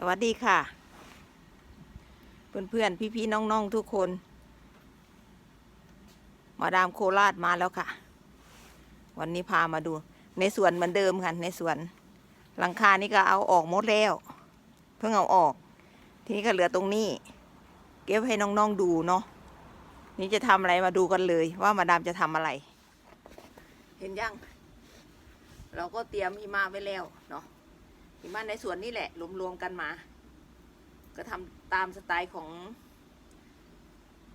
สวัสดีค่ะ เพื่อนๆพี่ๆน้องๆทุกคน มาดามโคราชมาแล้วค่ะ วันนี้พามาดู ในสวนเหมือนเดิมค่ะ ในสวน หลังคานี่ก็เอาออกหมดแล้ว เพิ่งเอาออก ทีนี้ก็เหลือตรงนี้ เก็บให้น้องๆดูเนาะนี่จะทำอะไรมาดูกันเลย ว่ามาดามจะทำอะไร เห็นยัง เราก็เตรียมหิมะไว้แล้วเนาะ หิมะในสวนนี่แหละรวมๆกันมา ก็ทำตามสไตล์ของ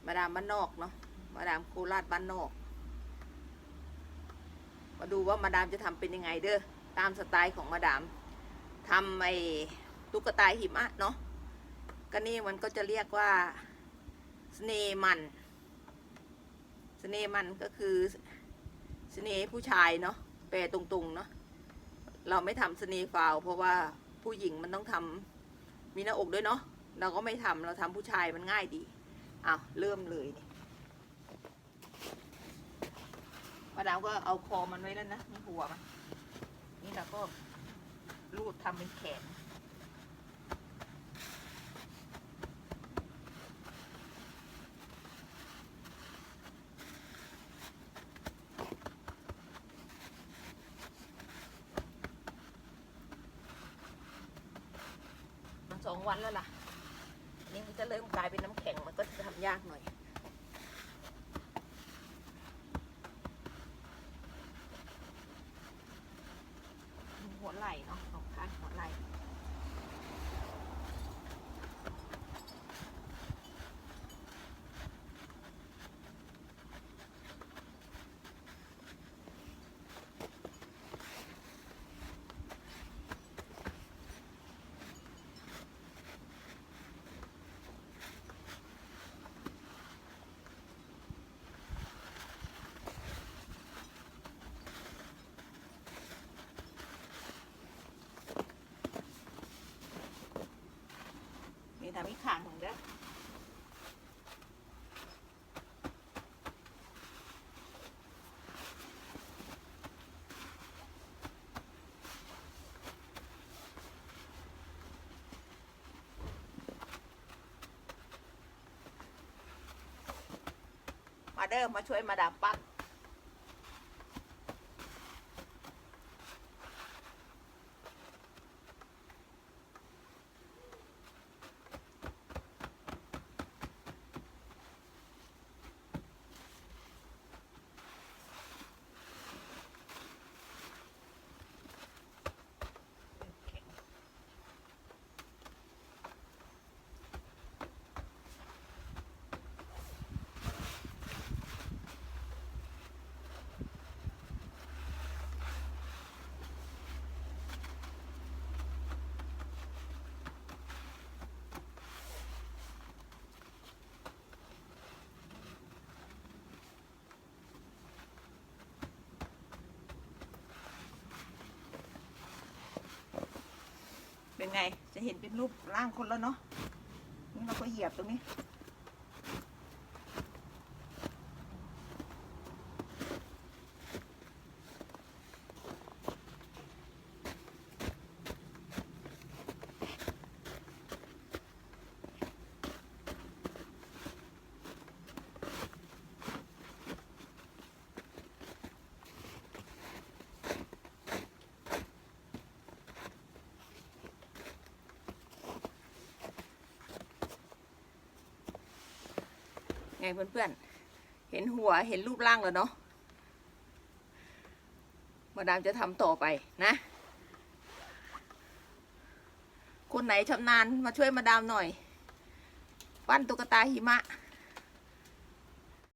มาดามบ้านนอกเนาะมาดามโคราชบ้านนอก มาดูว่ามาดามจะทำเป็นยังไงเด้อตามสไตล์ของมาดามทำไอ้ตุ๊กตาหิมะเนาะก็นี่มันก็จะเรียกว่าสเนมันสเนมันก็คือสเนห์ผู้ชายเนาะแปลตรงๆเนาะ เราไม่ทำสเนห์ฟาว เพราะว่าผู้หญิงมันต้องทำมีหน้าอกด้วยเนาะเราก็ไม่ทำเราทำผู้ชายมันง่ายดีอ้าวเริ่มเลยนี่มาดามก็เอาคอมันไว้แล้วนะนี่หัวมันนี่เราก็รูดทำเป็นแขน มันสอง วันแล้วล่ะนี่มันจะเริ่มกลายเป็นน้ำแข็งมันก็จะทำยากหน่อยหัวไหล่เนาะสองข้างหัวไหล่ ทำอีกข้างหนึ่งเด้อมาเด้อมาช่วยมาดามปั้น ไง จะเห็นเป็นรูปร่างคนแล้วเนาะนี่เราก็เหยียบตรงนี้ ไงเพื่อนๆ เห็นหัวเห็นรูปร่างแล้วเนาะ มาดามจะทำต่อไปนะ คนไหนชำนาญมาช่วยมาดามหน่อย ปั้นตุ๊กตาหิมะ